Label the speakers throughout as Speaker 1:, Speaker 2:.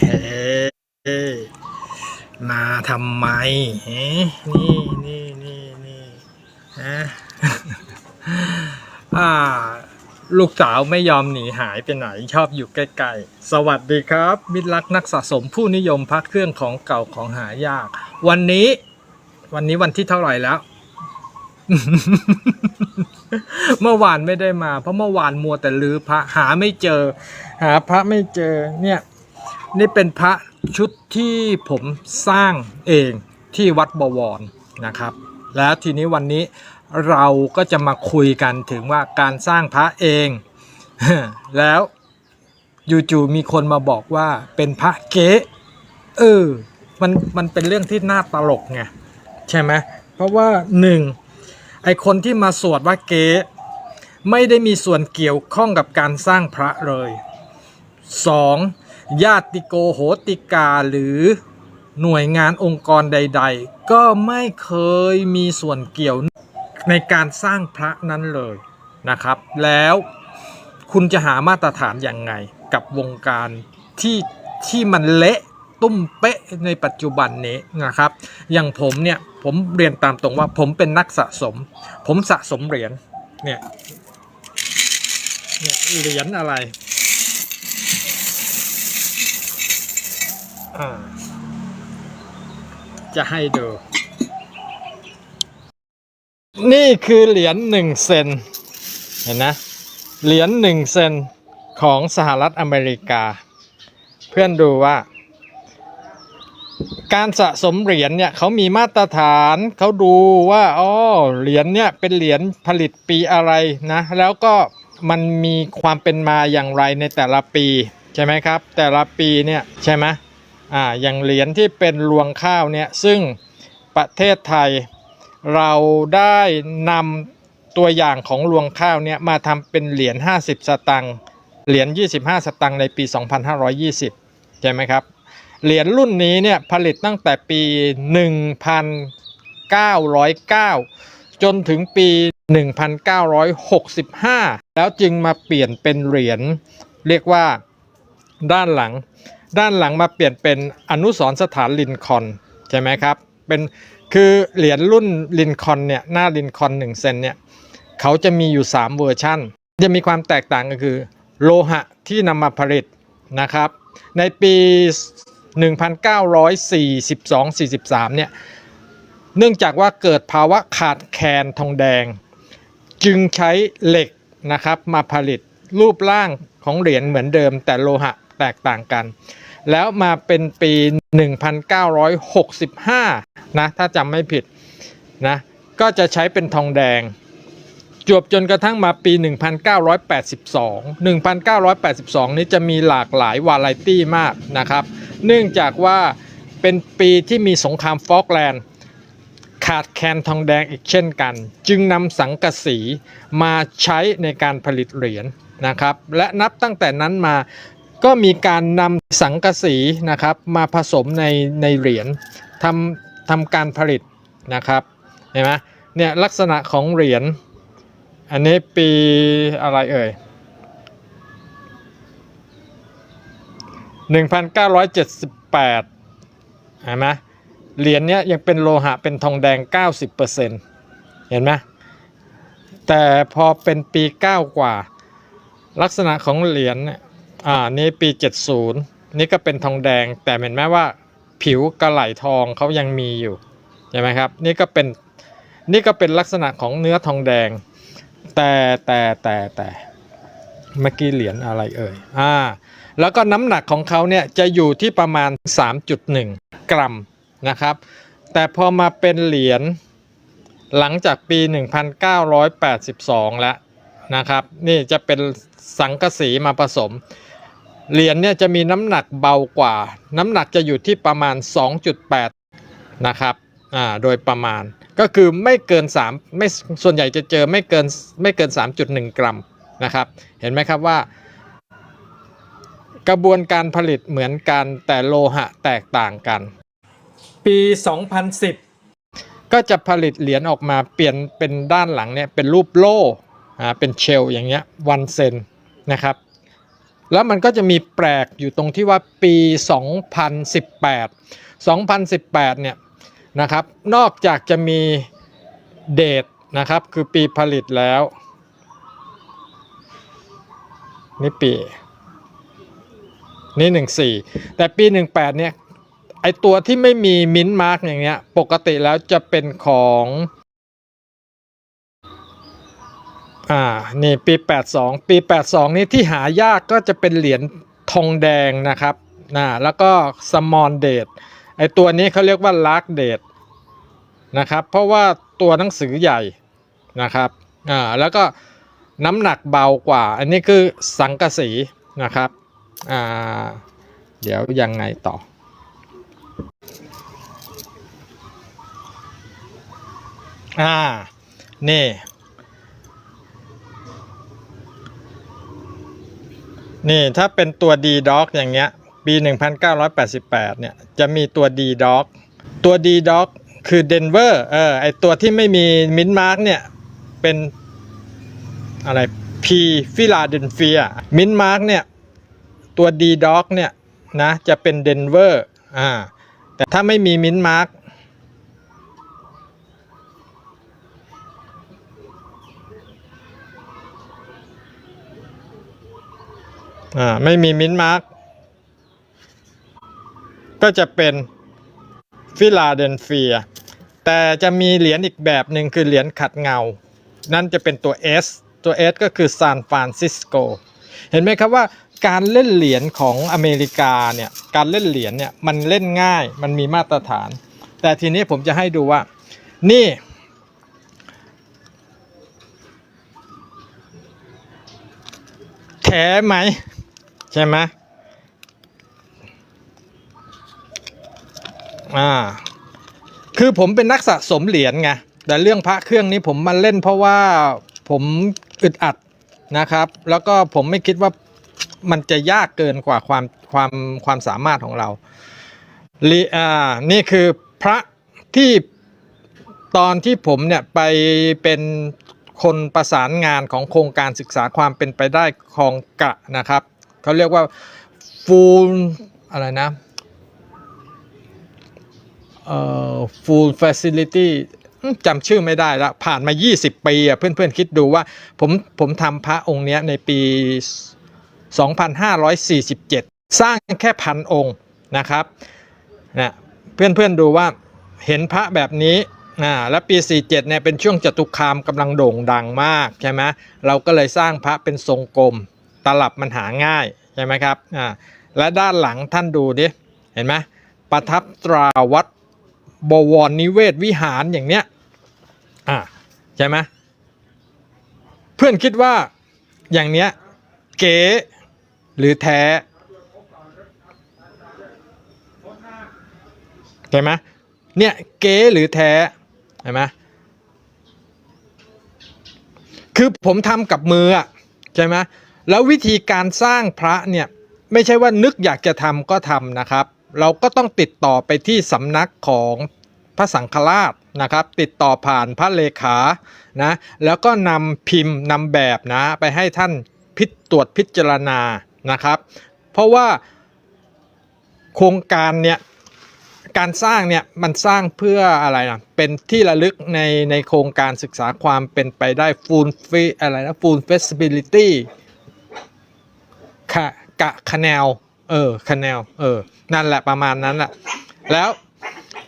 Speaker 1: เฮ้มาทำไมเฮ้นี่นี่นี่นี่ฮะอ่า ลูกสาวไม่ยอมหนีหายไปไหนชอบอยู่ใกล้ๆ สวัสดีครับ มิตรรักนักสะสมผู้นิยมพักเครื่องของเก่าของหายาก วันนี้ วันนี้วันที่เท่าไหร่แล้วเมื่อวานไม่ได้มา เพราะเมื่อวานมัวแต่ลือพระหาไม่เจอ หาพระไม่เจอเนี่ย นี่เป็นพระชุดที่ผมสร้างเองที่วัดบวรนะครับ แล้วทีนี้วันนี้เราก็จะมาคุยกันถึงว่าการสร้างพระเอง แล้วจู่ๆมีคนมาบอกว่าเป็นพระเก๊เออมันมันเป็นเรื่องที่น่าตลกไงใช่ไหมเพราะว่าหนึ่งไอคนที่มาสวดว่าเก๊ไม่ได้มีส่วนเกี่ยวข้องกับการสร้างพระเลย 2. ญาติโกโหติกาหรือหน่วยงานองค์กรใด ๆ ก็ไม่เคยมีส่วนเกี่ยวในการสร้างพระนั้นเลยนะครับ แล้วคุณจะหามาตรฐานอย่างไงกับวงการที่ที่มันเละตุ้มเป๊ะในปัจจุบันนี้นะครับ อย่างผมเนี่ยผมเรียนตามตรงว่าผมเป็นนักสะสม ผมสะสมเหรียญเนี่ยเนี่ยเหรียญอะไร อ่า จะให้ดู นี่คือเหรียญหนึ่งเซนเห็นนะ เหรียญหนึ่งเซนของสหรัฐอเมริกา เพื่อนดูว่า การสะสมเหรียญเนี่ยเขามีมาตรฐานเขาดูว่าอ๋อเหรียญเนี่ยเป็นเหรียญผลิตปีอะไรนะ แล้วก็มันมีความเป็นมาอย่างไรในแต่ละปี ใช่ไหมครับ แต่ละปีเนี่ยใช่ไหม อ่าอย่างเหรียญที่เป็นรวงข้าวเนี่ยซึ่งประเทศไทยเราได้นำตัวอย่างของรวงข้าวเนี่ยมาทำเป็นเหรียญ 50 สตังค์เหรียญ 25 สตังค์ในปี 2520 ใช่ไหมครับ เหรียญรุ่นนี้เนี่ยผลิตตั้งแต่ปี 1909 จนถึงปี 1965 แล้วจึงมาเปลี่ยนเป็นเหรียญเรียกว่าด้านหลัง ด้านหลังมาเปลี่ยนเป็นอนุสรสถานลินคอนใช่ไหมครับเป็นคือเหรียญรุ่นลินคอนเนี่ยหน้าลินคอน1เซนเนี่ยเขาจะมีอยู่ 3 เวอร์ชันจะมีความแตกต่างก็คือ โลหะที่นำมาผลิตนะครับ ในปี 1942-43เนี่ยเนื่องจากว่าเกิดภาวะขาดแคลนทองแดง จึงใช้เหล็กนะครับมาผลิตรูปร่างของเหรียญเหมือนเดิมแต่โลหะ แตกต่างกัน แล้วมาเป็นปี 1965 นะ ถ้าจำไม่ผิดนะ ก็จะใช้เป็นทองแดง จวบจนกระทั่งมาปี 1982 1982 นี้จะมีหลากหลายวาไรตี้มากนะครับ เนื่องจากว่าเป็นปีที่มีสงครามฟอกแลนด์ขาดแคลนทองแดงอีกเช่นกัน จึงนำสังกะสีมาใช้ในการผลิตเหรียญนะครับ และนับตั้งแต่นั้นมา ก็มีการนำสังกะสีนะครับมาผสมในในเหรียญทำทำการผลิตนะครับเห็นไหมเนี่ยลักษณะของเหรียญอันนี้ปีอะไรเอ่ย 1978เห็นไหมเหรียญเนี้ยยังเป็นโลหะเป็นทองแดง 90%เห็นไหมแต่พอเป็นปี 9 กว่า ลักษณะของเหรียญเนี่ย อ่านี่ปี 70 นี่ก็เป็นทองแดง แต่เห็นไหมว่าผิวกระไหลทองเขายังมีอยู่ใช่ไหมครับ นี่ก็เป็นนี่ก็เป็นลักษณะของเนื้อทองแดง แต่แต่แต่แต่เมื่อกี้เหรียญอะไรเอ่ยอ่าแล้วก็น้ำหนักของเขาเนี่ยจะอยู่ที่ประมาณ 3.1 กรัมนะครับ แต่พอมาเป็นเหรียญหลังจากปี 1982 แล้วนะครับ นี่จะเป็นสังกะสีมาผสม เหรียญเนี่ยจะมีน้ำหนักเบากว่า น้ำหนักจะอยู่ที่ประมาณ 2.8 นะครับอ่าโดยประมาณก็คือไม่เกิน 3 ไม่ส่วนใหญ่จะเจอไม่เกินไม่เกิน 3.1 กรัมนะครับ เห็นไหมครับว่า กระบวนการผลิตเหมือนกันแต่โลหะแตกต่างกัน ปี 2010 ก็จะผลิตเหรียญออกมาเปลี่ยนเป็นด้านหลังเนี่ยเป็นรูปโล่อ่าเป็นเชลอย่างเงี้ยวันเซนนะครับ แล้วมันก็จะมีแปลกอยู่ตรงที่ว่าปี 2018 2018 เนี่ยนะครับ นอกจากจะมีเดทนะครับ คือปีผลิตแล้วนี่ปี นี่หนึ่งสี่แต่ปีหนึ่งแปดเนี่ยไอตัวที่ไม่มีมิ้นท์มาร์กอย่างเงี้ย ปกติแล้วจะเป็นของ อ่า นี่ปี 82 ปี 82 นี่ที่หายากก็จะเป็นเหรียญทองแดงนะครับนะแล้วก็สมอนเดทไอตัวนี้เขาเรียกว่าลาร์กเดทนะครับ เพราะว่าตัวหนังสือใหญ่นะครับ อ่า แล้วก็น้ำหนักเบากว่า อันนี้คือสังกะสีนะครับ อ่า เดี๋ยวยังไงต่ออ่า นี่ นี่ถ้าเป็นตัว D Dog อย่างเงี้ย ปี 1988 เนี่ย จะมีตัว D Dog ตัว D Dog คือ Denver เออไอตัวที่ไม่มีมินมาร์กเนี่ย เป็นอะไร P Philadelphia มินมาร์กเนี่ย ตัว D Dog เนี่ยนะ จะเป็น Denver อ่าแต่ถ้าไม่มีมินมาร์ก อ่าไม่มีมินมาร์กก็จะเป็นฟิลาเดลเฟีย แต่จะมีเหรียญอีกแบบหนึ่งคือเหรียญขัดเงา นั่นจะเป็นตัว S ตัว S ก็คือซานฟรานซิสโก เห็นไหมครับว่าการเล่นเหรียญของอเมริกาเนี่ย การเล่นเหรียญเนี่ยมันเล่นง่าย มันมีมาตรฐาน แต่ทีนี้ผมจะให้ดูว่า นี่แท้ไหม ช่ไหมอ่า คือผมเป็นนักสะสมเหรียญไง แต่เรื่องพระเครื่องนี้ผมมาเล่นเพราะว่าผมอึดอัดนะครับ แล้วก็ผมไม่คิดว่ามันจะยากเกินกว่าความความความสามารถของเราลีอ่า นี่คือพระที่ตอนที่ผมเนี่ยไปเป็นคนประสานงานของโครงการศึกษาความเป็นไปได้คลองกะนะครับ เขาเรียกว่า full อะไรนะเอ่อ full facility จำชื่อไม่ได้ละผ่านมา 20 ปีอะเพื่อนๆ คิดดูว่าผมผมทำพระองค์เนี้ยในปี 2547 สร้างแค่พันองค์นะครับนะเพื่อนๆดูว่าเห็นพระแบบนี้อ่าแล้วปี 47เนี่ยเป็นช่วงจตุคามกำลังโด่งดังมากใช่ไหมเราก็เลยสร้างพระเป็นทรงกลม ตลับมันหาง่ายใช่ไหมครับอ่าและด้านหลังท่านดูดิเห็นไหมประทับตราวัดบวรนิเวศวิหารอย่างเนี้ยอ่าใช่ไหมเพื่อนคิดว่าอย่างเนี้ยเก๋หรือแท้ใช่ไหมเนี่ยเก๋หรือแท้ใช่ไหมคือผมทำกับมืออะใช่ไหม แล้ววิธีการสร้างพระเนี่ยไม่ใช่ว่านึกอยากจะทำก็ทำนะครับ เราก็ต้องติดต่อไปที่สำนักของพระสังฆราชนะครับ ติดต่อผ่านพระเลขานะแล้วก็นำพิมพ์นำแบบนะไปให้ท่านพิจตรวจพิจารณานะครับ เพราะว่าโครงการเนี่ยการสร้างเนี่ยมันสร้างเพื่ออะไรนะเป็นที่ระลึกในในโครงการศึกษาความเป็นไปได้ full free อะไรนะ full feasibility คะกะคะแนวเออคะแนวเออ นั่นแหละประมาณนั้นแหละแล้ว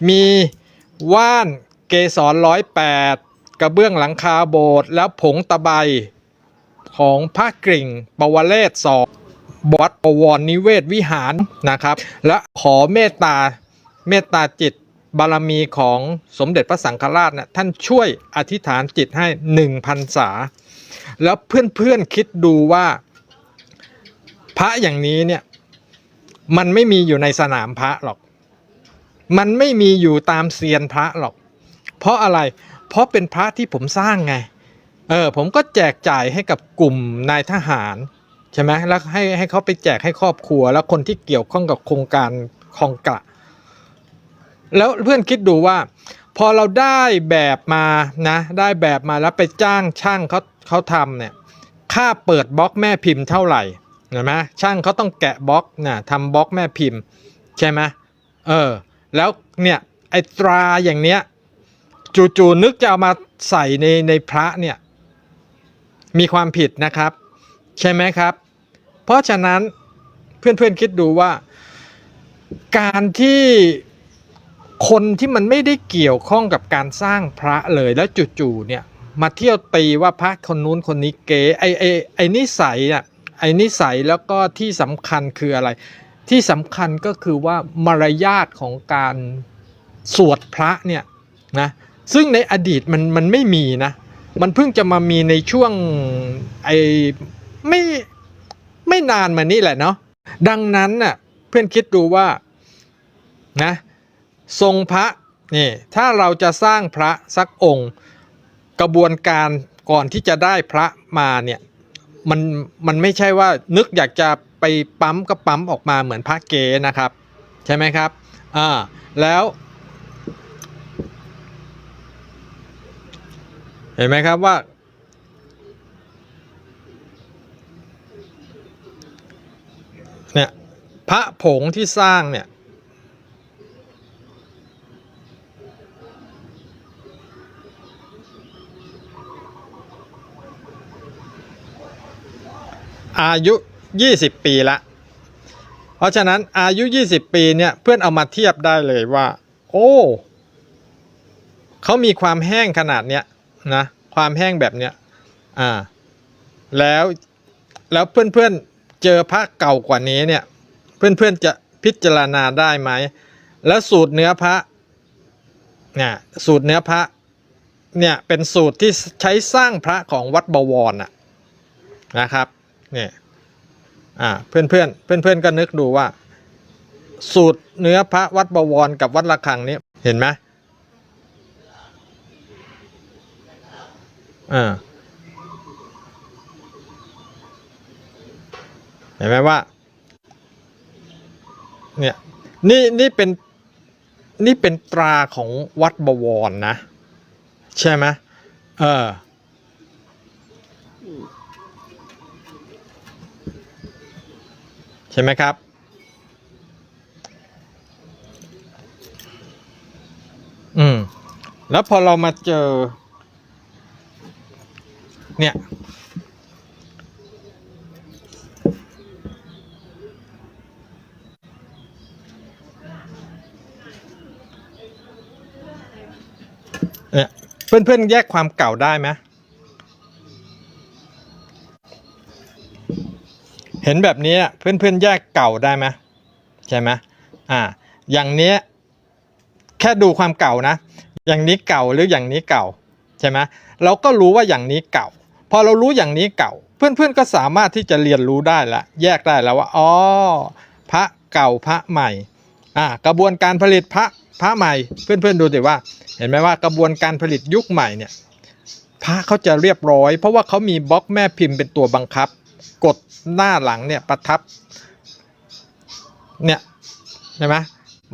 Speaker 1: มีว่านเกสรร้อยแปดกระเบื้องหลังคาโบสถ์แล้วผงตะไบของพระกริ่งปวเรศสองวัดปวรนิเวศวิหารนะครับ และขอเมตตาเมตตาจิตบารมีของสมเด็จพระสังฆราชเนี่ยท่านช่วยอธิษฐานจิตให้หนึ่งพันษา แล้วเพื่อนๆคิดดูว่า พระอย่างนี้เนี่ย มันไม่มีอยู่ในสนามพระหรอก มันไม่มีอยู่ตามเซียนพระหรอก เพราะอะไร เพราะเป็นพระที่ผมสร้างไง เออ ผมก็แจกจ่ายให้กับกลุ่มนายทหารใช่ไหมแล้วให้ให้เขาไปแจกให้ครอบครัว แล้วคนที่เกี่ยวข้องกับโครงการคองกะ แล้วเพื่อนคิดดูว่า พอเราได้แบบมานะ ได้แบบมาแล้วไปจ้างช่างเขาเขาทำเนี่ย ค่าเปิดบล็อกแม่พิมพ์เท่าไหร่ เห็นไหมช่างเขาต้องแกะบล็อกนะทำบล็อกแม่พิมพ์ใช่ไหมเออแล้วเนี่ยไอ้ตราอย่างเนี้ยจู่ๆนึกจะเอามาใส่ในในพระเนี่ยมีความผิดนะครับ ใช่ไหมครับ เพราะฉะนั้นเพื่อนๆคิดดูว่า การที่คนที่มันไม่ได้เกี่ยวข้องกับการสร้างพระเลยแล้วจู่ๆเนี่ยมาเที่ยวตีว่าพระคนนู้นคนนี้เก๋ไอไอไอนิสัยอะ ไอนิสัยแล้วก็ที่สำคัญคืออะไร ที่สำคัญก็คือว่ามารยาทของการสวดพระเนี่ยนะซึ่งในอดีตมันมันไม่มีนะมันเพิ่งจะมามีในช่วงไอไม่ไม่นานมานี่แหละเนาะดังนั้นน่ะเพื่อนคิดดูว่านะทรงพระนี่ถ้าเราจะสร้างพระสักองค์ กระบวนการก่อนที่จะได้พระมาเนี่ย มันมันไม่ใช่ว่านึกอยากจะไปปั๊มก็ปั๊มออกมาเหมือนพระเกนะครับ ใช่ไหมครับอ่าแล้วเห็นไหมครับว่า เนี่ยพระผงที่สร้างเนี่ย อายุ 20 ปีละ เพราะฉะนั้นอายุ 20 ปีเนี่ยเพื่อนเอามาเทียบได้เลยว่า โอ้เขามีความแห้งขนาดเนี้ยนะความแห้งแบบเนี้ยอ่าแล้วแล้วเพื่อนๆเจอพระเก่ากว่านี้เนี่ยเพื่อนๆจะพิจารณาได้ไหม แล้วสูตรเนื้อพระเนี่ยสูตรเนื้อพระเนี่ยเป็นสูตรที่ใช้สร้างพระของวัดบวรน่ะนะครับ เนี่ยอ่าเพื่อนเพื่อนเพื่อนเพื่อนก็นึกดูว่า สูตรเนื้อพระวัดบวรกับวัดระฆังนี้เห็นไหมอ่าเห็นไหมว่าเนี่ยนี่นี่เป็นนี่เป็นตราของวัดบวรนะ ใช่ไหมเออ ช่ไหมครับ อืม แล้วพอเรามาเจอ เนี่ย เนี่ย เพื่อนๆ แยกความเก่าได้ไหม ห็นแบบนี้เพื่อนๆแยกเก่าได้ไหมใช่ไหมอ่า อย่างนี้แค่ดูความเก่านะ อย่างนี้เก่าหรืออย่างนี้เก่าใช่ไหมเราก็รู้ว่าอย่างนี้เก่า พอเรารู้อย่างนี้เก่า เพื่อนๆก็สามารถที่จะเรียนรู้ได้ละแยกได้แล้วว่าอ๋อพระเก่าพระใหม่อ่ากระบวนการผลิตพระพระใหม่ เพื่อนๆดูสิว่า เห็นไหมว่ากระบวนการผลิตยุคใหม่เนี่ยพระเขาจะเรียบร้อย เพราะว่าเขามีบล็อกแม่พิมพ์เป็นตัวบังคับ กดหน้าหลังเนี่ยประทับเนี่ยเห็นไหม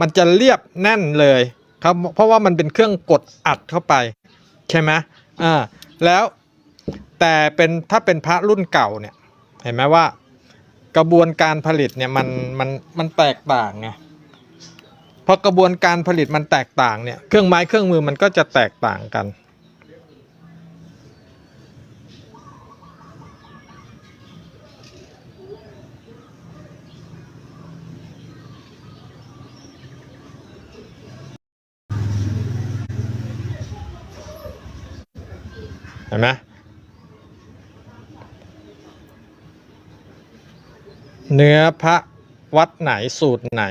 Speaker 1: มันจะเรียบแน่นเลยครับเพราะว่ามันเป็นเครื่องกดอัดเข้าไปใช่ไหมอ่าแล้วแต่เป็นถ้าเป็นพระรุ่นเก่าเนี่ยเห็นไหมว่ากระบวนการผลิตเนี่ยมันมันมันแตกต่างไงพอกระบวนการผลิตมันแตกต่างเนี่ยเครื่องไม้เครื่องมือมันก็จะแตกต่างกัน เนื้อพระวัดไหนสูตรไหน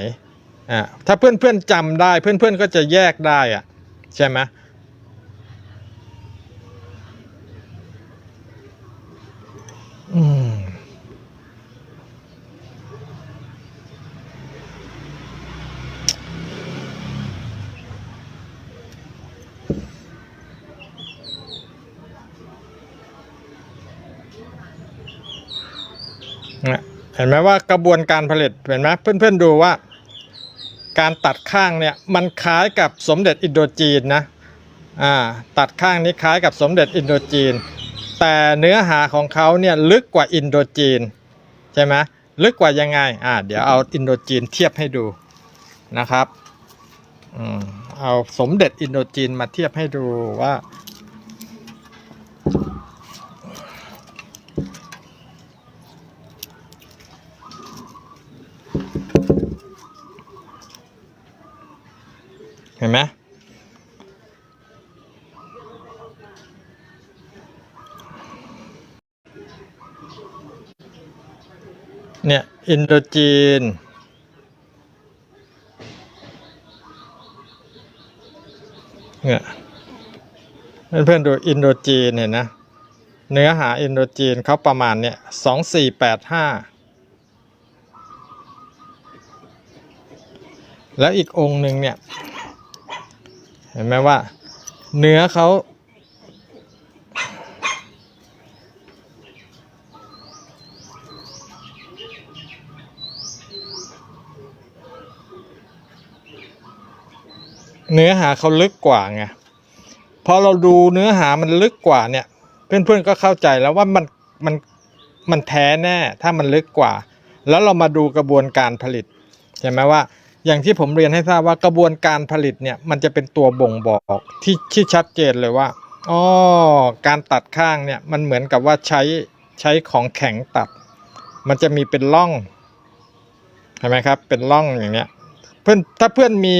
Speaker 1: อ่าถ้าเพื่อนๆจำได้เพื่อนๆก็จะแยกได้อะใช่ไหมอืมนี่ย เห็นไหมว่ากระบวนการผลิตเห็นไหมเพื่อนๆดูว่า การตัดข้างเนี่ยมันคล้ายกับสมเด็จอินโดจีนนะอ่าตัดข้างนี้คล้ายกับสมเด็จอินโดจีน แต่เนื้อหาของเขาเนี่ยลึกกว่าอินโดจีนใช่ไหมลึกกว่ายังไงอ่าเดี๋ยวเอาอินโดจีนเทียบให้ดูนะครับอืมเอาสมเด็จอินโดจีนมาเทียบให้ดูว่า ห็นไหมเนี่ย อินโดจีน เนี่ยเพื่อนๆดูอินโดจีนเห็นนะ เนื้อหาอินโดจีนเขาประมาณเนี่ยสองสี่แปดห้าแล้วอีกองค์หนึ่งเนี่ย เห็นไหมว่า เนื้อเขาเนื้อหาเขาลึกกว่าไงพอเราดูเนื้อหามันลึกกว่าเนี่ย เพื่อนๆก็เข้าใจแล้วว่ามันมันมันแท้แน่ถ้ามันลึกกว่า แล้วเรามาดูกระบวนการผลิตใช่ไหมว่า อย่างที่ผมเรียนให้ทราบว่ากระบวนการผลิตเนี่ยมันจะเป็นตัวบ่งบอกที่ที่ชัดเจนเลยว่าอ๋อการตัดข้างเนี่ยมันเหมือนกับว่าใช้ใช้ของแข็งตัด มันจะมีเป็นร่องเห็นไหมครับ เป็นร่องอย่างเนี้ยเพื่อนถ้าเพื่อนมี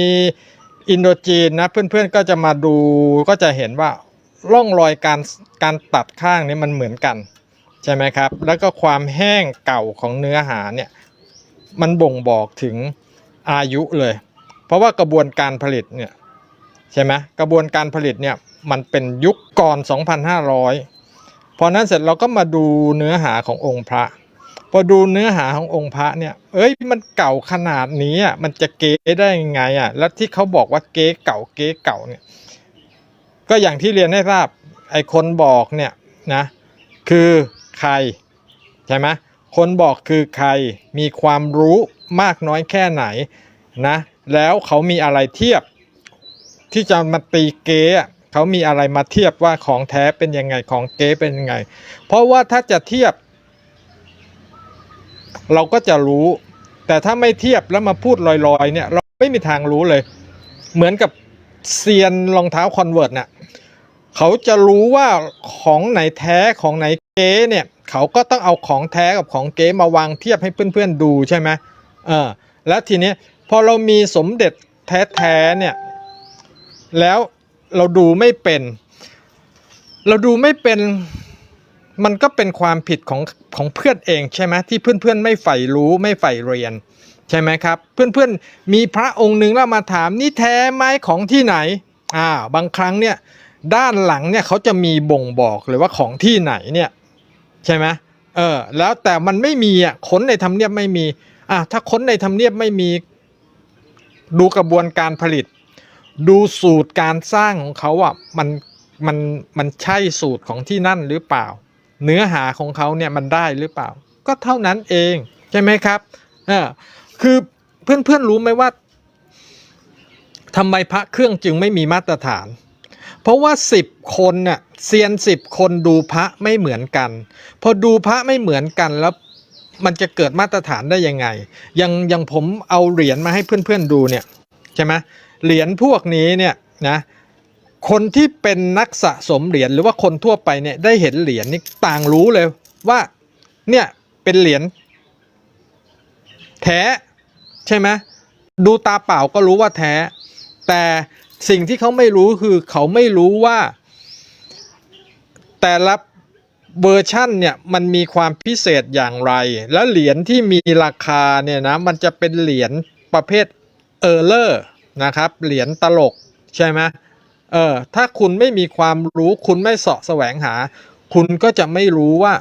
Speaker 1: อินโดจีนนะเพื่อนๆก็จะมาดูก็จะเห็นว่าร่องรอยการการตัดข้างนี้มันเหมือนกันใช่ไหมครับ แล้วก็ความแห้งเก่าของเนื้อหาเนี่ยมันบ่งบอกถึง อายุเลย เพราะว่ากระบวนการผลิตเนี่ยใช่ไหมกระบวนการผลิตเนี่ยมันเป็นยุคก่อน 2,500 พอนั้นเสร็จเราก็มาดูเนื้อหาขององค์พระ พอดูเนื้อหาขององค์พระเนี่ยเอ้ยมันเก่าขนาดนี้อะมันจะเก๊ได้ยังไงอะแล้วที่เขาบอกว่าเก๊เก่าเก๊เก่าเนี่ยก็อย่างที่เรียนให้ทราบไอ้คนบอกเนี่ยนะคือใครใช่ไหม คนบอกคือใครมีความรู้มากน้อยแค่ไหนนะ แล้วเขามีอะไรเทียบ ที่จะมาตีเก๊เขามีอะไรมาเทียบว่าของแท้เป็นยังไงของเก๊เป็นยังไง เพราะว่าถ้าจะเทียบ เราก็จะรู้ แต่ถ้าไม่เทียบแล้วมาพูดลอยๆ เนี่ย เราไม่มีทางรู้เลย เหมือนกับเซียนรองเท้าคอนเวิร์ตเนี่ยเขาจะรู้ว่าของไหนแท้ของไหนเก๊เนี่ย เขาก็ต้องเอาของแท้กับของเก๊มาวางเทียบให้เพื่อนๆดูใช่ไหมเออแล้วทีนี้พอเรามีสมเด็จแท้ๆเนี่ยแล้วเราดูไม่เป็น เราดูไม่เป็นมันก็เป็นความผิดของของเพื่อนเองใช่ไหมที่เพื่อนๆ ไม่ใฝ่รู้ไม่ใฝ่เรียนใช่ไหมครับ เพื่อนๆ มีพระองค์หนึ่งแล้วมาถามนี่แท้ไหมของที่ไหนอ่าบางครั้งเนี่ยด้านหลังเนี่ยเขาจะมีบ่งบอกเลยว่าของที่ไหนเนี่ย ใช่ไหมเออแล้วแต่มันไม่มีอะค้นในทำเนียบไม่มีอะถ้าค้นในทำเนียบไม่มี ดูกระบวนการผลิต ดูสูตรการสร้างของเขาอะมันมันมันใช่สูตรของที่นั่นหรือเปล่า เนื้อหาของเขาเนี่ยมันได้หรือเปล่า ก็เท่านั้นเองใช่ไหมครับเออคือเพื่อนๆรู้ไหมว่าทำไมพระเครื่องจึงไม่มีมาตรฐาน เพราะว่าสิบคนน่ะเซียนสิบคนดูพระไม่เหมือนกัน พอดูพระไม่เหมือนกันแล้วมันจะเกิดมาตรฐานได้ยังไงย่างย่างผมเอาเหรียญมาให้เพื่อนๆดูเนี่ยใช่ไหมเหรียญพวกนี้เนี่ยนะคนที่เป็นนักสะสมเหรียญหรือว่าคนทั่วไปเนี่ยได้เห็นเหรียญนี่ต่างรู้เลยว่าเนี่ยเป็นเหรียญแท้ใช่ไหมดูตาเปล่าก็รู้ว่าแท้ แต่ สิ่งที่เขาไม่รู้คือเขาไม่รู้ว่า แต่ละเวอร์ชั่นเนี่ยมันมีความพิเศษอย่างไร แล้วเหรียญที่มีราคาเนี่ยนะมันจะเป็นเหรียญประเภทเออร์เลอร์นะครับ เหรียญตลกใช่ไหมเออถ้าคุณไม่มีความรู้คุณไม่เสาะแสวงหา คุณก็จะไม่รู้ว่า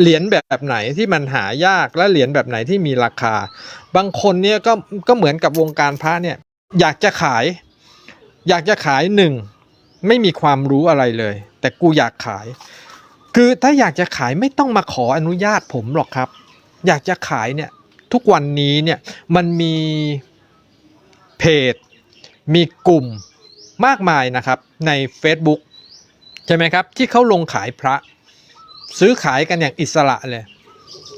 Speaker 1: เหรียญแบบไหนที่มันหายากและเหรียญแบบไหนที่มีราคา บางคนเนี่ยก็ก็เหมือนกับวงการพระเนี่ยอยากจะขาย อยากจะขายหนึ่งไม่มีความรู้อะไรเลย แต่กูอยากขาย คือถ้าอยากจะขายไม่ต้องมาขออนุญาตผมหรอกครับ อยากจะขายเนี่ยทุกวันนี้เนี่ยมันมีเพจ มีกลุ่มมากมายนะครับใน Facebook ใช่ไหมครับ ที่เขาลงขายพระ ซื้อขายกันอย่างอิสระเลย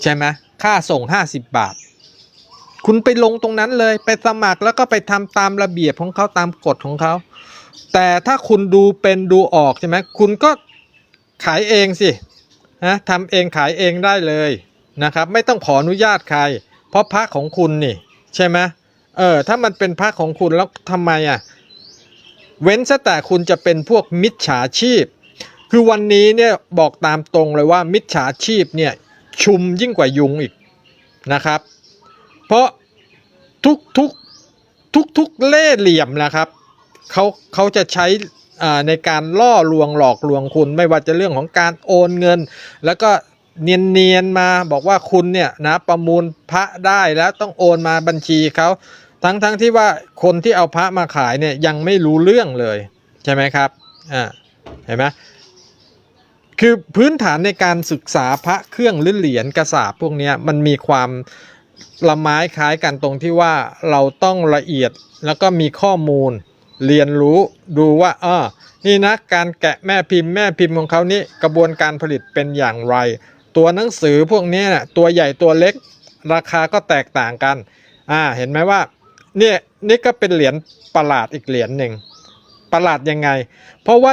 Speaker 1: ใช่ไหมค่าส่ง 50 บาท คุณไปลงตรงนั้นเลย ไปสมัครแล้วก็ไปทำตามระเบียบของเขาตามกฎของเขา แต่ถ้าคุณดูเป็นดูออกใช่ไหมคุณก็ขายเองสินะทำเองขายเองได้เลยนะครับ ไม่ต้องขออนุญาตใคร เพราะพระของคุณนี่ ใช่ไหมเออถ้ามันเป็นพระของคุณแล้วทำไมอะเว้นซะแต่คุณจะเป็นพวกมิจฉาชีพ คือวันนี้เนี่ยบอกตามตรงเลยว่ามิจฉาชีพเนี่ยชุมยิ่งกว่ายุงอีกนะครับ เพราะทุกทุกทุกทุกเล่เหลี่ยมนะครับเขาเขาจะใช้อ่าในการล่อลวงหลอกลวงคุณ ไม่ว่าจะเรื่องของการโอนเงิน แล้วก็เนียนๆมาบอกว่าคุณเนี่ยนะประมูลพระได้แล้วต้องโอนมาบัญชีเขาทั้งๆทที่ว่าคนที่เอาพระมาขายเนี่ยยังไม่รู้เรื่องเลยใช่ไหมครับอ่าเห็นไหมคือพื้นฐานในการศึกษาพระเครื่องหรือเหรียญกระสาบพวกนี้มันมีความ ละไม้คล้ายกันตรงที่ว่าเราต้องละเอียดแล้วก็มีข้อมูล เรียนรู้ดูว่าอ่านี่นะการแกะแม่พิมพ์แม่พิมพ์ของเขานี่กระบวนการผลิตเป็นอย่างไร ตัวหนังสือพวกนี้ยน่ะตัวใหญ่ตัวเล็กราคาก็แตกต่างกันอ่าเห็นไหมว่าเนี่ยนี่ก็เป็นเหรียญประหลาดอีกเหรียญหนึ่งประหลาดยังไง เพราะว่า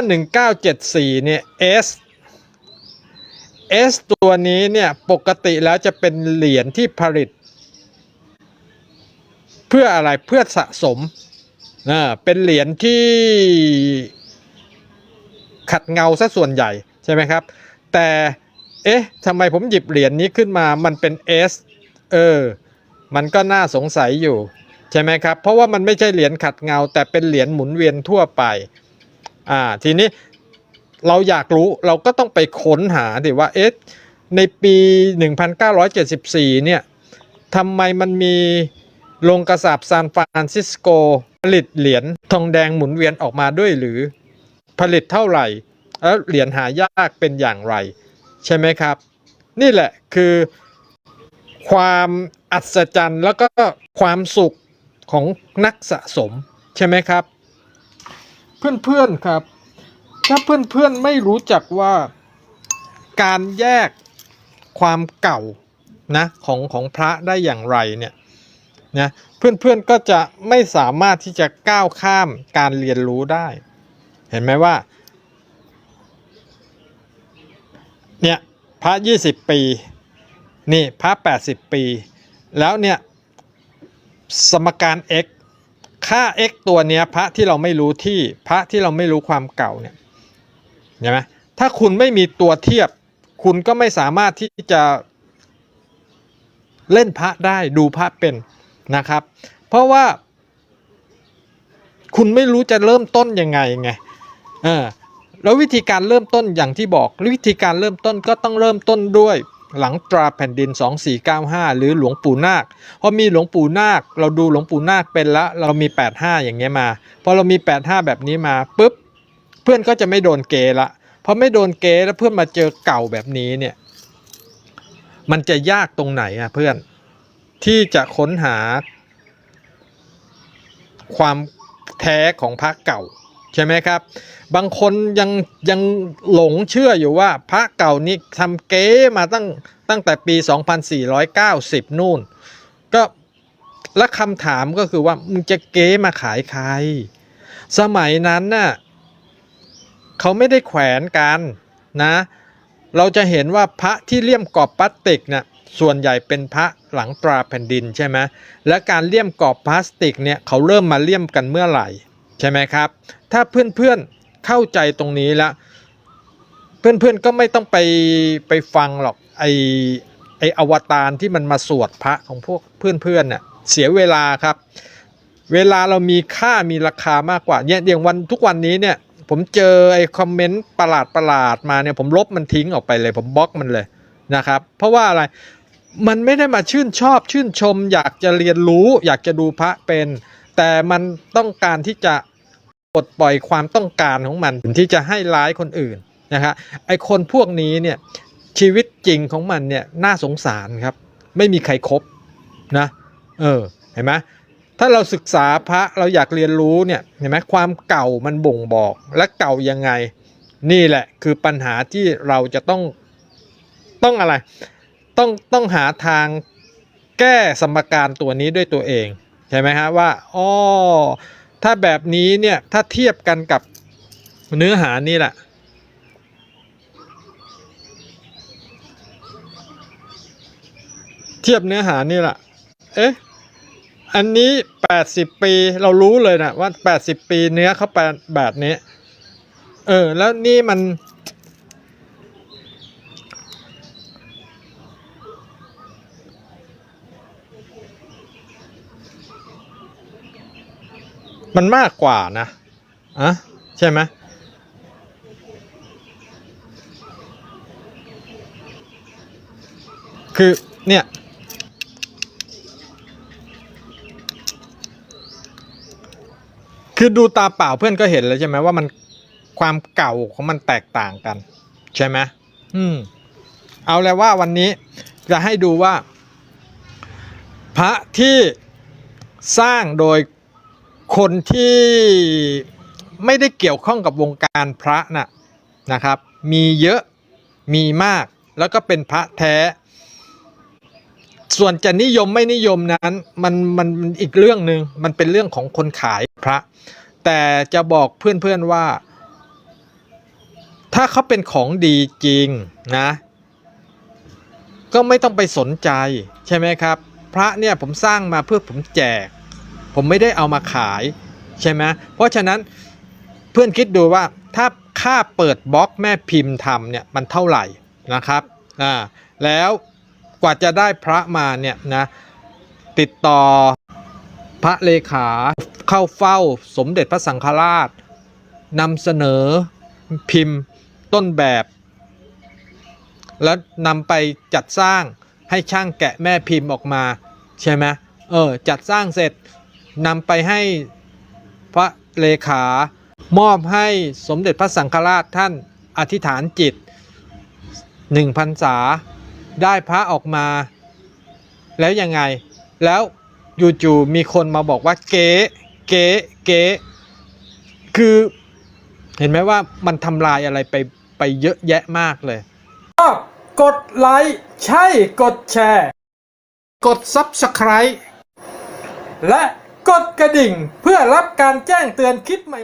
Speaker 1: 1974เนี่ย S S ตัวนี้เนี่ยปกติแล้วจะเป็นเหรียญที่ผลิต เพื่ออะไรเพื่อสะสมอ่าเป็นเหรียญที่ขัดเงาซะส่วนใหญ่ใช่ไหมครับ แต่เอ๊ะทำไมผมหยิบเหรียญนี้ขึ้นมามันเป็น S เออ มันก็น่าสงสัยอยู่ ใช่ไหมครับ เพราะว่ามันไม่ใช่เหรียญขัดเงา แต่เป็นเหรียญหมุนเวียนทั่วไปอ่าทีนี้เราอยากรู้เราก็ต้องไปค้นหาดิว่าเอ๊ะในปี 1974 เนี่ยทำไมมันมี โรงกระสาบซานฟรานซิสโก ผลิตเหรียญทองแดงหมุนเวียนออกมาด้วยหรือ ผลิตเท่าไหร่ แล้วเหรียญหายากเป็นอย่างไร ใช่ไหมครับ นี่แหละคือความอัศจรรย์แล้วก็ความสุขของนักสะสมใช่ไหมครับ เพื่อนๆครับ ถ้าเพื่อนๆไม่รู้จักว่าการแยกความเก่านะของของพระได้อย่างไรเนี่ย นะเพื่อนๆก็จะไม่สามารถที่จะก้าวข้ามการเรียนรู้ได้ เห็นไหมว่าเนี่ยพระ 20 ปีนี่พระ 80 ปี แล้วเนี่ยสมการ x ค่า x ตัวเนี้ยพระที่เราไม่รู้ที่พระที่เราไม่รู้ความเก่าเนี่ยเห็นไหมถ้าคุณไม่มีตัวเทียบ คุณก็ไม่สามารถที่จะเล่นพระได้ดูพระเป็น นะครับ เพราะว่า คุณไม่รู้จะเริ่มต้นยังไงไงเออแล้ววิธีการเริ่มต้นอย่างที่บอกวิธีการเริ่มต้นก็ต้องเริ่มต้นด้วยหลังตราแผ่นดิน 2495 หรือหลวงปู่นาคพอมีหลวงปู่นาค เราดูหลวงปู่นาคเป็นแล้วเรามี 85 อย่างเงี้ยมา พอเรามี 85 แบบนี้มาปุ๊บ เพื่อนก็จะไม่โดนเกละพอไม่โดนเกแล้วเพื่อนมาเจอเก่าแบบนี้เนี่ย มันจะยากตรงไหนอะเพื่อน ที่จะค้นหา ความแท้ของพระเก่าใช่ไหมครับ บางคนยังยังหลงเชื่ออยู่ว่าพระเก่านี้ทำเก๊มาตั้งตั้งแต่ปี 2490 นู่น ก็และคำถามก็คือว่ามึงจะเก๊มาขายใคร สมัยนั้นน่ะเขาไม่ได้แขวนกันนะ เราจะเห็นว่าพระที่เลี่ยมกรอบพลาสติกเนี่ย ส่วนใหญ่เป็นพระหลังตราแผ่นดินใช่ไหมและการเลี่ยมกรอบพลาสติกเนี่ยเขาเริ่มมาเลี่ยมกันเมื่อไหร่ใช่ไหมครับ ถ้าเพื่อนๆเข้าใจตรงนี้แล้วเพื่อนๆก็ไม่ต้องไปไปฟังหรอกไอไออวตารที่มันมาสวดพระของพวกเพื่อนๆเนี่ยเสียเวลาครับ เวลาเรามีค่ามีราคามากกว่าเนี่ยอย่างวันทุกวันนี้เนี่ยผมเจอไอ้คอมเมนต์ประหลาดประหลาดมาเนี่ยผมลบมันทิ้งออกไปเลย ผมบล็อกมันเลยนะครับ เพราะว่าอะไร มันไม่ได้มาชื่นชอบชื่นชม อยากจะเรียนรู้ อยากจะดูพระเป็น แต่มันต้องการที่จะปลดปล่อยความต้องการของมันที่จะให้ร้ายคนอื่นนะครับไอคนพวกนี้เนี่ยชีวิตจริงของมันเนี่ยน่าสงสารครับ ไม่มีใครครบนะเออเห็นไหมถ้าเราศึกษาพระเราอยากเรียนรู้เนี่ยเห็นไหมความเก่ามันบ่งบอกและเก่ายังไง นี่แหละคือปัญหาที่เราจะต้องต้องอะไร ต้องต้องหาทางแก้สมการตัวนี้ด้วยตัวเองใช่ไหมฮะว่าอ๋อถ้าแบบนี้เนี่ยถ้าเทียบกันกับเนื้อหานี่แหละเทียบเนื้อหานี่แหละเอ๊ะอันนี้ 80 ปีเรารู้เลยนะว่า 80 ปีเนื้อเขาแปลแบบนี้ เออ แล้วนี่มัน มันมากกว่านะอะใช่ไหมคือเนี่ย คือดูตาเปล่าเพื่อนก็เห็นเลยใช่ไหมว่ามันความเก่าของมันแตกต่างกัน ใช่ไหมอืม เอาแล้วว่าวันนี้จะให้ดูว่า พระที่สร้างโดย คนที่ไม่ได้เกี่ยวข้องกับวงการพระน่ะนะครับ มีเยอะมีมากแล้วก็เป็นพระแท้ ส่วนจะนิยมไม่นิยมนั้นมันมันอีกเรื่องหนึ่งมันเป็นเรื่องของคนขายพระ แต่จะบอกเพื่อนๆว่า ถ้าเขาเป็นของดีจริงนะ ก็ไม่ต้องไปสนใจใช่ไหมครับ พระเนี่ยผมสร้างมาเพื่อผมแจก ผมไม่ได้เอามาขายใช่ไหมเพราะฉะนั้นเพื่อนคิดดูว่าถ้าค่าเปิดบล็อกแม่พิมพ์ทำเนี่ยมันเท่าไหร่นะครับอ่าแล้วกว่าจะได้พระมาเนี่ยนะติดต่อพระเลขาเข้าเฝ้าสมเด็จพระสังฆราชนำเสนอพิมพ์ต้นแบบ แล้วนำไปจัดสร้างให้ช่างแกะแม่พิมพ์ออกมา ใช่ไหมเออจัดสร้างเสร็จ นำไปให้พระเลขามอบให้สมเด็จพระสังฆราชท่านอธิษฐานจิตหนึ่งพรรษาได้พระออกมา แล้วยังไง แล้วจู่ๆมีคนมาบอกว่าเก๋เก๋เก๋คือเห็นไหมว่ามันทำลายอะไรไปไปเยอะแยะมากเลย กดไลค์ใช่กดแชร์ กด Subscribe และ กดกระดิ่งเพื่อรับการแจ้งเตือนคลิปใหม่